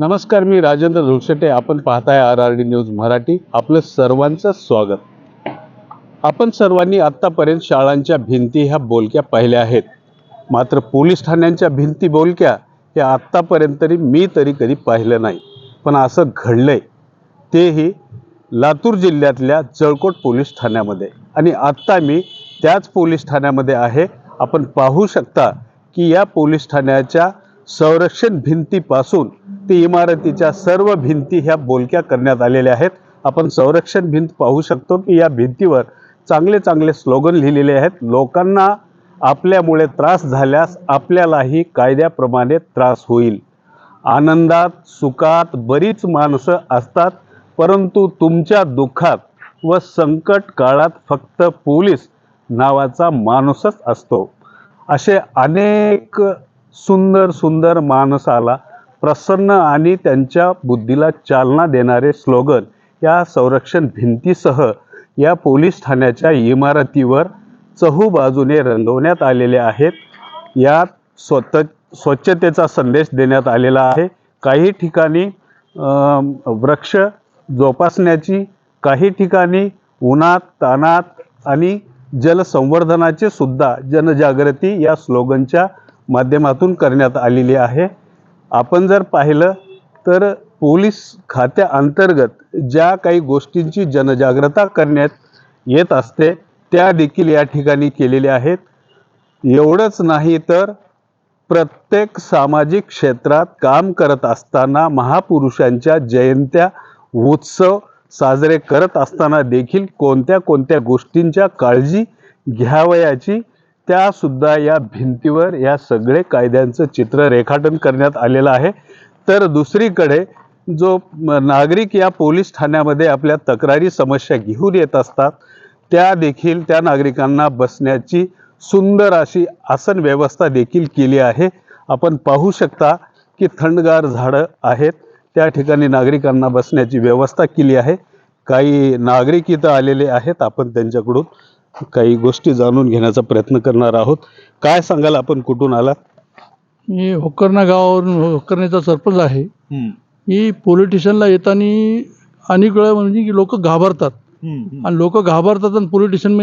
नमस्कार मी राजेंद्र धुळशेटे. आपण पाहताय R R D news Marathi. आपलं सर्वांचं स्वागत. आपण सर्वांनी आत्तापर्यंत शाळांच्या भिंती ह्या बोलक्या पाहिल्या आहेत. मात्र पोलीस ठाण्यांच्या भिंती बोलक्या हे आत्तापर्यंत तरी मी तरी कधी पाहिलं नाही. पण असं घडलंय. तेही लातूर जिल्ह्यातल्या जळकोट पोलीस ठाण्यामध्ये. आणि आत्ता मी त्याच पोलीस ठाण्यामध्ये आहे. आपण पाहू शकता की या पोलीस ठाण्याच्या संरक्षण भिंतीपासून ते इमारतीच्या सर्व भिंती ह्या बोलक्या करण्यात आलेल्या आहेत. आपण संरक्षण भिंत पाहू शकतो की या भिंतीवर चांगले चांगले स्लोगन लिहिलेले आहेत. लोकांना आपल्यामुळे त्रास झाल्यास आपल्यालाही कायद्याप्रमाणे त्रास होईल. आनंदात सुखात बरीच माणसं असतात परंतु तुमच्या दुःखात व संकट काळात फक्त पोलीस नावाचा माणूसच असतो. असे अनेक सुंदर सुंदर माणसाला प्रसन्न आणि त्यांच्या बुद्धीला चालना देणारे स्लोगन या संरक्षण भिंतीसह या पोलीस ठाण्याच्या इमारतीवर चहूबाजूने रंगवण्यात आलेले आहेत. यात स्वत स्वच्छतेचा संदेश देण्यात आलेला आहे. काही ठिकाणी वृक्ष जोपासण्याची काही ठिकाणी उन्हात तानात आणि जलसंवर्धनाचे सुद्धा जनजागृती या स्लोगनच्या माध्यमातून करण्यात आलेली आहे. आपण जर पाहिलं तर पोलीस खात्याअंतर्गत ज्या काही गोष्टींची जनजागृता करण्यात येत असते त्या देखील या ठिकाणी केलेल्या आहेत. एवढंच नाही तर प्रत्येक सामाजिक क्षेत्रात काम करत असताना महापुरुषांच्या जयंत्या उत्सव साजरे करत असताना देखील कोणत्या कोणत्या गोष्टींच्या काळजी घ्यावयाची त्यासुद्धा या भिंतीवर या सगळे कायद्यांचं चित्र रेखाटन करण्यात आलेलं आहे. तर दुसरीकडे जो नागरिक या पोलीस ठाण्यामध्ये आपल्या तक्रारी समस्या घेऊन येत असतात त्या देखील त्या नागरिकांना बसण्याची सुंदर अशी आसन व्यवस्था देखील केली आहे. आपण पाहू शकता की थंडगार झाडं आहेत त्या ठिकाणी नागरिकांना बसण्याची व्यवस्था केली आहे. काही नागरिक इथं आलेले आहेत आपण त्यांच्याकडून काही गोष्टी जाणून घेण्याचा प्रयत्न करणार आहोत. काय सांगाल आपण? कुठून आलात? मी होकर्णा गावावरून होकर्ण्याचा सरपंच आहे. मी पोलीस स्टेशनला येताना अनेक वेळा म्हणजे की लोक घाबरतात. आणि लोक घाबरतात आणि पोलीस स्टेशन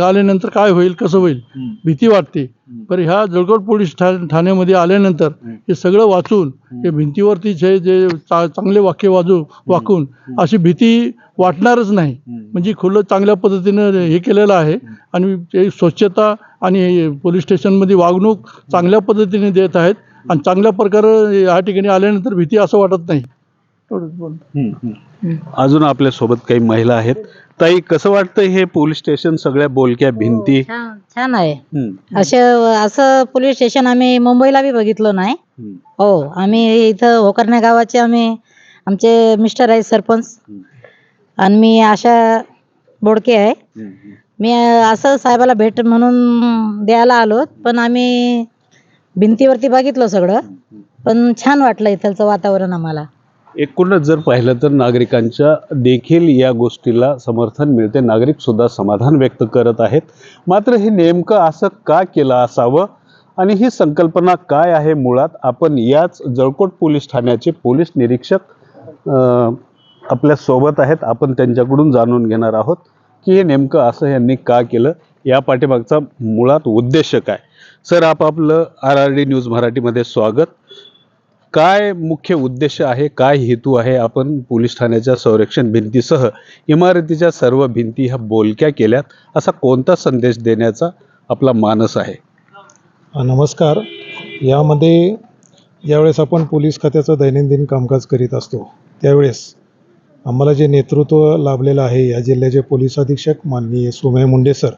आल्यानंतर काय होईल कसं होईल? भीती वाटते. पण ह्या जळगाव पोलीस ठा- ठाण्यामध्ये आल्यानंतर हे सगळं वाचून हे भिंतीवरती जे जे चांगले वाक्य वाजू वाकून अशी भीती वाटणारच नाही. म्हणजे खुलं चांगल्या पद्धतीनं हे केलेलं आहे आणि स्वच्छता आणि पोलीस स्टेशनमध्ये वागणूक चांगल्या पद्धतीने देत आहेत. आणि चांगल्या प्रकारे या ठिकाणी आल्यानंतर भीती असं वाटत नाही. अजून आपल्यासोबत काही महिला आहेत. ताई कसं वाटतं हे पोलीस स्टेशन सगळ्या बोलक्या भिंती? छान छान आहे. हम्म, असे असं पोलीस स्टेशन आम्ही मुंबईला बी बघितलं नाही. हम्म, हो आम्ही इथं होकर्ण्या गावाचे आम्ही आमचे मिस्टर आहेत सरपंच. आणि मी आशा बोडके आहे. हम्म, मी असं साहेबाला भेट म्हणून द्यायला आलो. पण आम्ही भिंतीवरती बघितलं सगळं. पण छान वाटलं इथलचं वातावरण आम्हाला. एकूणच जर पाहिलं तर नागरिकांच्या देखील या गोष्टीला समर्थन मिळते. नागरिकसुद्धा समाधान व्यक्त करत आहेत. मात्र हे नेमकं असं का केलं असावं? आणि ही संकल्पना काय आहे मुळात? आपण याच जळकोट पोलीस ठाण्याचे पोलीस निरीक्षक आपल्यासोबत आहेत. आपण त्यांच्याकडून जाणून घेणार आहोत की हे नेमकं असं यांनी का केलं? या पाठीमागचा मुळात उद्देश काय? सर आपापलं आर आर डी न्यूज मराठीमध्ये स्वागत. काय मुख्य उद्देश आहे काय हेतू आहे? आपण पोलीस ठाण्याच्या संरक्षण भिंतीसह इमारतीच्या सर्व भिंती ह्या बोलक्या केल्यात असा कोणता संदेश देण्याचा आपला मानस आहे? नमस्कार. यामध्ये ज्यावेळेस आपण पोलीस खात्याचं दैनंदिन कामकाज करीत असतो त्यावेळेस आम्हाला जे नेतृत्व लाभलेलं आहे या जिल्ह्याचे पोलीस अधीक्षक माननीय सुमय मुंडे सर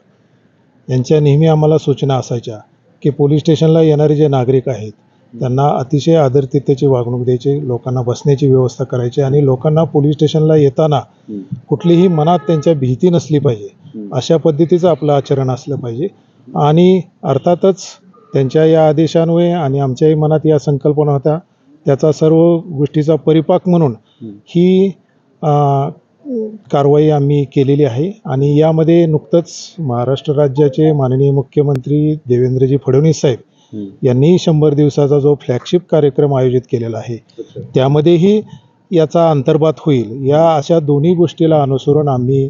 यांच्या नेहमी आम्हाला सूचना असायच्या की पोलीस स्टेशनला येणारे जे नागरिक आहेत त्यांना अतिशय आदरतित्याची वागणूक द्यायची लोकांना बसण्याची व्यवस्था करायची आणि लोकांना पोलीस स्टेशनला येताना कुठलीही मनात त्यांच्या भीती नसली पाहिजे. अशा पद्धतीचं आपलं आचरण असलं पाहिजे. आणि अर्थातच त्यांच्या या आदेशान्वये आणि आमच्याही मनात या संकल्पना होत्या त्याचा सर्व गोष्टीचा परिपाक म्हणून ही कारवाई आम्ही केलेली आहे. आणि यामध्ये नुकतंच महाराष्ट्र राज्याचे माननीय मुख्यमंत्री देवेंद्रजी फडणवीस साहेब यांनी शंभर दिवसाचा जो फ्लॅगशिप कार्यक्रम आयोजित केलेला आहे त्यामध्येही याचा अंतर्भात होईल. या अशा दोन्ही गोष्टीला अनुसरून आम्ही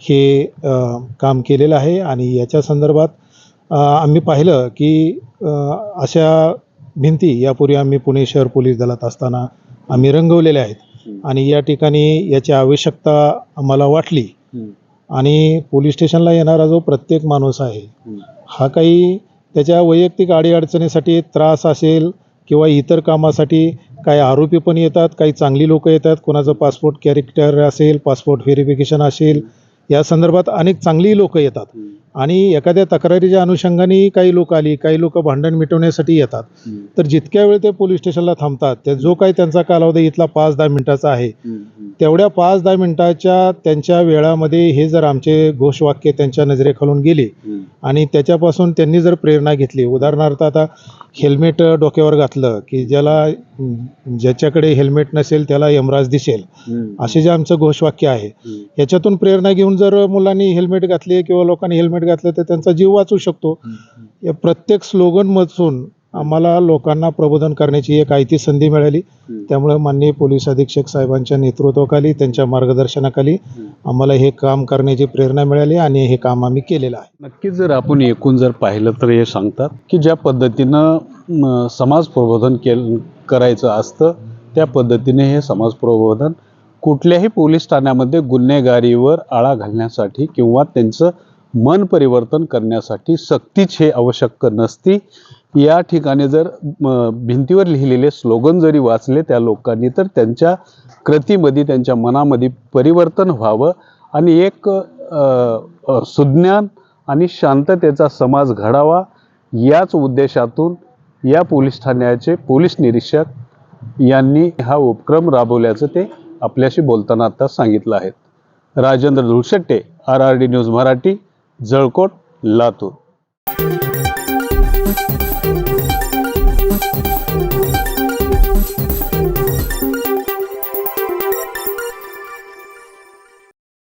हे काम केलेलं आहे आणि याच्या संदर्भात आम्ही पाहिलं की अशा भिंती यापूर्वी आम्ही पुणे शहर पोलीस दलात असताना आम्ही रंगवलेल्या आहेत. आणि या ठिकाणी याची आवश्यकता आम्हाला वाटली. आणि पोलीस स्टेशनला येणारा जो प्रत्येक माणूस आहे हा काही त्याच्या वैयक्तिक अडीअडचणीसाठी त्रास असेल किंवा इतर कामासाठी काही आरोपी पण येतात काही चांगली लोक येतात कोणाचं पासपोर्ट कॅरेक्टर असेल पासपोर्ट व्हेरिफिकेशन असेल या संदर्भात अनेक चांगली लोक येतात. आणि एखाद्या तक्रारीच्या अनुषंगाने काही लोक आली काही लोक भांडण मिटवण्यासाठी येतात. तर जितक्या वेळ ते पोलीस स्टेशनला थांबतात त्या जो काही त्यांचा कालावधी इथला पाच दहा मिनिटाचा आहे तेवढ्या पाच दहा मिनिटाच्या त्यांच्या वेळामध्ये हे जर आमचे घोषवाक्य त्यांच्या नजरेखालून गेले आणि त्याच्यापासून त्यांनी जर प्रेरणा घेतली उदाहरणार्थ आता हेल्मेट डोक्यावर घातलं की ज्याला ज्याच्याकडे हेल्मेट नसेल त्याला यमराज दिसेल असे जे आमचं घोषवाक्य आहे याच्यातून प्रेरणा घेऊन जर मुलांनी हेल्मेट घातले किंवा लोकांनी हेल्मेट घातलं तर त्यांचा जीव वाचू शकतो. या प्रत्येक स्लोगनमधून आम्हाला लोकांना प्रबोधन करण्याची एक आयती संधी मिळाली. त्यामुळे माननीय पोलीस अधीक्षक साहेबांच्या नेतृत्वाखाली त्यांच्या मार्गदर्शनाखाली आम्हाला हे काम करण्याची प्रेरणा मिळाली आणि हे काम आम्ही केलेलं आहे. नक्कीच जर आपण एकूण जर पाहिलं तर हे सांगतात की ज्या पद्धतीनं समाज प्रबोधन केल करायचं असतं त्या पद्धतीने हे समाज प्रबोधन कुठल्याही पोलीस ठाण्यामध्ये गुन्हेगारीवर आळा घालण्यासाठी किंवा त्यांचं मन परिवर्तन करण्यासाठी सक्तीच हे आवश्यक नसती. या ठिकाणी जर भिंतीवर लिहिलेले स्लोगन जरी वाचले त्या लोकांनी तर त्यांच्या कृतीमध्ये त्यांच्या मनामध्ये परिवर्तन व्हावं आणि एक सुज्ञान आणि शांततेचा समाज घडावा याच उद्देशातून या पोलीस ठाण्याचे पोलीस निरीक्षक यांनी हा उपक्रम राबवल्याचं ते आपल्याशी बोलताना आता सांगितलं आहे. Rajendra Dhulshette R R D news Marathi Jalkot Latur.